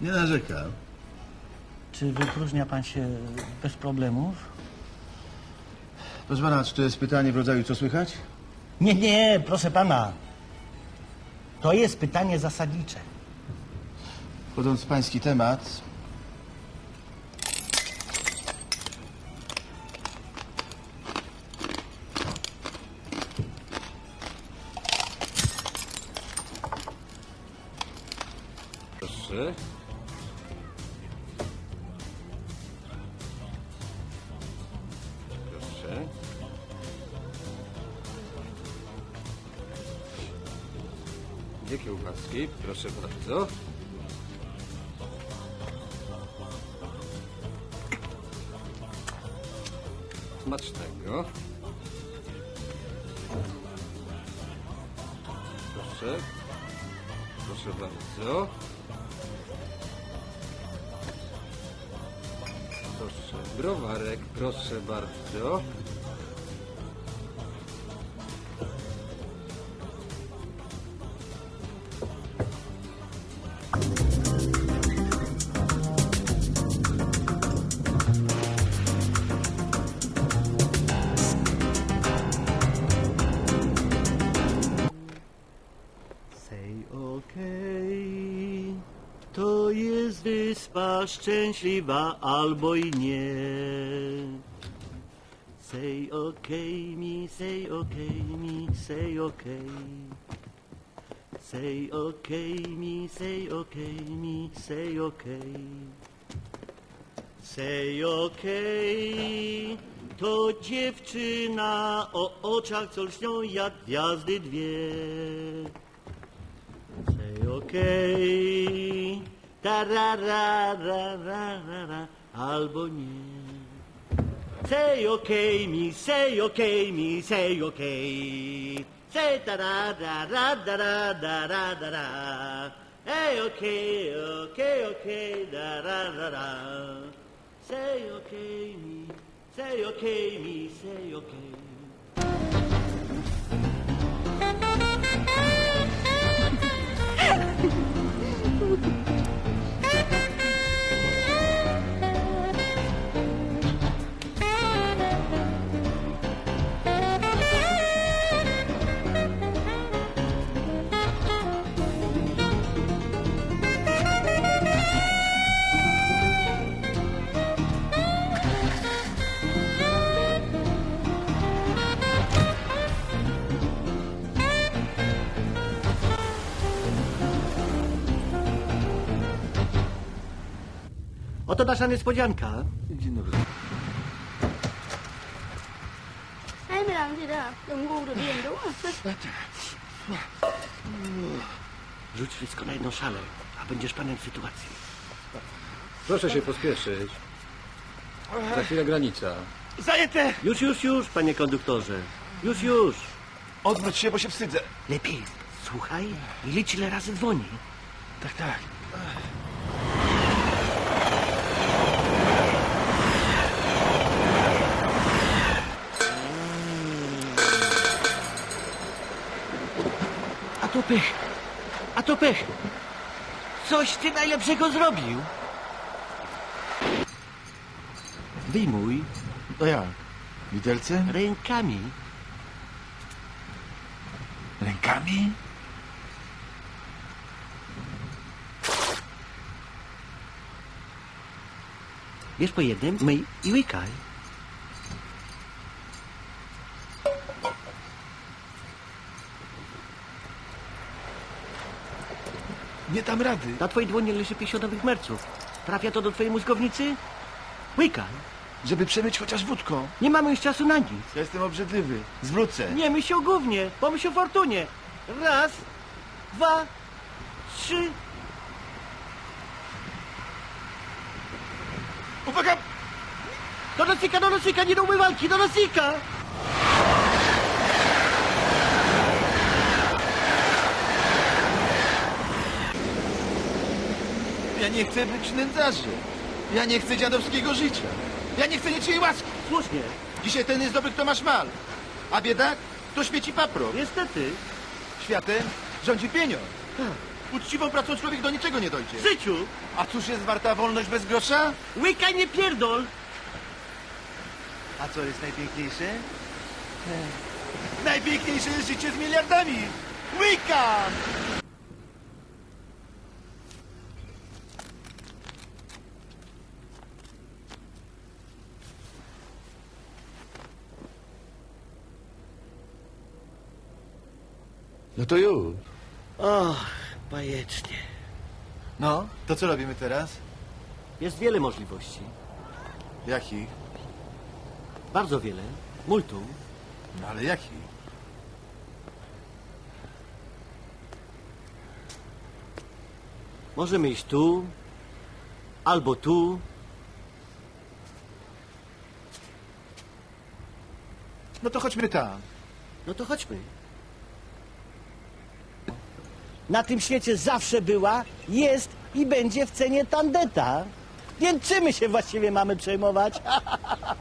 Nie narzekam. Czy wypróżnia pan się bez problemów? Proszę pana, czy to jest pytanie w rodzaju co słychać? Nie, nie, proszę pana. To jest pytanie zasadnicze. Wchodząc w pański temat, Proszę. Dwie kiełbaski, proszę bardzo. Smacznego. Proszę. Proszę bardzo. Proszę, browarek, proszę bardzo. To jest wyspa szczęśliwa albo i nie. Say okej mi, say okej mi, say okej. Say okej mi, say okej mi, say okej. Say okej, to dziewczyna o oczach, co lśnią jak gwiazdy dwie. Say okej, tarararararara, albo nie. Say okej mi, say okej mi, say okej. Say tararararararara. Hey okej, okej, okej, dararara. Say okej mi, say okej mi, say okej. Oto nasza niespodzianka. Dzień dobry. Làm gì? Đừng ngu đúng không? Rzuć wszystko na jedną szalę, a będziesz panem sytuacji. Proszę się pospieszyć. Za chwilę granica. Zajęte! Już, już, już, panie konduktorze. Już, już. Odwróć się, bo się wstydzę. Lepiej słuchaj i licz ile razy dzwoni. Tak, tak. To pech. A to pech. Coś ty najlepszego zrobił. Wyjmuj To ja. Widelcem? rękami. Rękami? Bierz po jednym, myj i łykaj. Nie dam rady. Na twojej dłoni leży pięćdziesiątowych merców. Trafia to do twojej mózgownicy? Łykaj. Żeby przemyć chociaż wódką. Nie mamy już czasu na nic. Ja jestem obrzydliwy. Zwrócę. Nie myśl o gównie, pomyśl o fortunie. Raz, dwa, trzy. Uwaga! Do nosika, do nosika, nie do umywalki, do nosika! Ja nie chcę być nędzarzem. Ja nie chcę dziadowskiego życia. Ja nie chcę niczyjej łaski. Słusznie, Dzisiaj ten jest dobry, kto ma szmal. A biedak, to śmieci papro. niestety. Światem rządzi pieniądz. Tak. Uczciwą pracą człowiek do niczego nie dojdzie. W życiu! A cóż jest warta wolność bez grosza? Łyka nie pierdol! A co jest najpiękniejsze? Najpiękniejsze jest życie z miliardami! Łyka! No to już. Och, bajecznie. No, to co robimy teraz? Jest wiele możliwości. Jakich? Bardzo wiele. Multum. No ale jakich? Możemy iść tu, albo tu. No to chodźmy tam. No to chodźmy. Na tym świecie zawsze była, jest i będzie w cenie tandeta. Więc czym my się właściwie mamy przejmować?